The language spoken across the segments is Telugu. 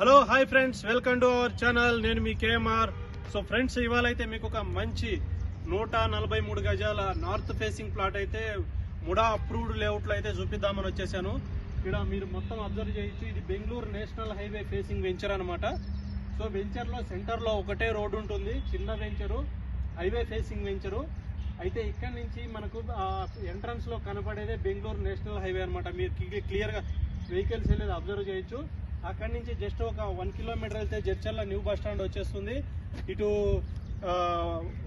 Hello hi friends welcome to our channel నేను మీ కేఎంఆర్. సో ఫ్రెండ్స్ ఇవాళ అయితే మీకు ఒక మంచి నూట నలభై మూడు గజాల నార్త్ ఫేసింగ్ ప్లాట్ అయితే ముడా అప్రూవ్డ్ లేఅవుట్లో అయితే చూపిద్దామని వచ్చేసాను. ఇక్కడ మీరు మొత్తం అబ్జర్వ్ చేయొచ్చు ఇది Bengaluru national highway facing venture అనమాట సో వెంచర్లో సెంటర్లో ఒకటే రోడ్డు ఉంటుంది చిన్న వెంచరు హైవే ఫేసింగ్ వెంచరు అయితే ఇక్కడ నుంచి మనకు ఎంట్రన్స్లో కనపడేదే బెంగళూరు నేషనల్ హైవే అనమాట మీరు క్లియర్గా వెహికల్స్ వెళ్ళేది అబ్జర్వ్ చేయొచ్చు. అక్కడి నుంచి జస్ట్ ఒక వన్ కిలోమీటర్ వెళ్తే జడ్చర్ల న్యూ బస్ స్టాండ్ వచ్చేస్తుంది. ఇటు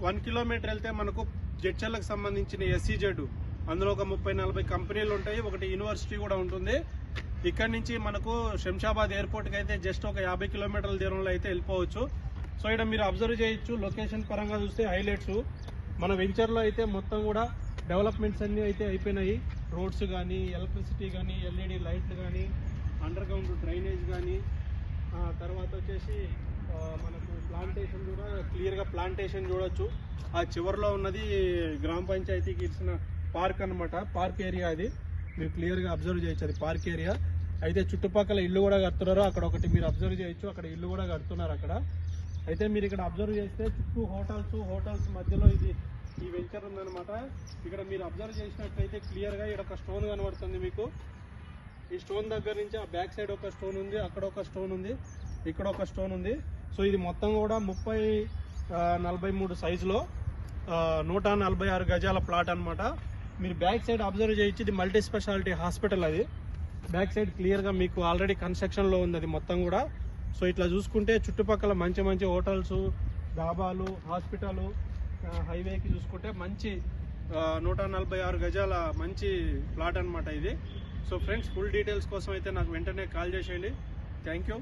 వన్ కిలోమీటర్ వెళ్తే మనకు జడ్చర్లకు సంబంధించిన ఎస్సీజెడ్ అందులో ఒక ముప్పై నలభై కంపెనీలు ఉంటాయి. ఒకటి యూనివర్సిటీ కూడా ఉంటుంది. ఇక్కడి నుంచి మనకు శంషాబాద్ ఎయిర్పోర్ట్కి అయితే జస్ట్ ఒక యాభై కిలోమీటర్ల దూరంలో అయితే వెళ్ళిపోవచ్చు. సో ఇక్కడ మీరు అబ్జర్వ్ చేయొచ్చు. లొకేషన్ పరంగా చూస్తే హైలైట్స్. మన వెంచర్లో అయితే మొత్తం కూడా డెవలప్మెంట్స్ అన్నీ అయితే అయిపోయినాయి. రోడ్స్ కానీ ఎలక్ట్రిసిటీ కానీ ఎల్ఈడి లైట్లు కానీ అండర్ గ్రౌండ్ డ్రైనేజ్ కానీ తర్వాత వచ్చేసి మనకు ప్లాంటేషన్ కూడా క్లియర్గా ప్లాంటేషన్ చూడొచ్చు. ఆ చివరిలో ఉన్నది గ్రామ పంచాయతీకి ఇచ్చిన పార్క్ అన్నమాట. పార్క్ ఏరియా అది. మీరు క్లియర్గా అబ్జర్వ్ చేయొచ్చు అది పార్క్ ఏరియా అయితే చుట్టుపక్కల ఇల్లు కూడా కడుతున్నారు. అక్కడ ఒకటి మీరు అబ్జర్వ్ చేయొచ్చు. అక్కడ ఇల్లు కూడా కడుతున్నారు అక్కడ. అయితే మీరు ఇక్కడ అబ్జర్వ్ చేస్తే చుట్టూ హోటల్స్ హోటల్స్ మధ్యలో ఇది ఈ వెంచర్ ఉందన్నమాట. ఇక్కడ మీరు అబ్జర్వ్ చేసినట్లయితే క్లియర్గా ఇక్కడ ఒక స్టోన్ కనబడుతుంది మీకు. ఈ స్టోన్ దగ్గర నుంచి ఆ బ్యాక్ సైడ్ ఒక స్టోన్ ఉంది అక్కడ ఒక స్టోన్ ఉంది ఇక్కడ ఒక స్టోన్ ఉంది. సో ఇది మొత్తం కూడా ముప్పై నలభై మూడు సైజులో నూట నలభై ఆరు గజాల ప్లాట్ అనమాట మీరు బ్యాక్ సైడ్ అబ్జర్వ్ చేయొచ్చు ఇది మల్టీ స్పెషాలిటీ హాస్పిటల్ అది. బ్యాక్ సైడ్ క్లియర్గా మీకు ఆల్రెడీ కన్స్ట్రక్షన్లో ఉంది అది మొత్తం కూడా. సో ఇట్లా చూసుకుంటే చుట్టుపక్కల మంచి మంచి హోటల్స్ డాబాలు హాస్పిటల్ హైవేకి చూసుకుంటే మంచి నూట నలభై ఆరు గజాల మంచి ప్లాట్ అన్నమాట ఇది. సో ఫ్రెండ్స్ ఫుల్ డీటెయిల్స్ కోసం అయితే నాకు వెంటనే కాల్ చేసేయండి. Thank you.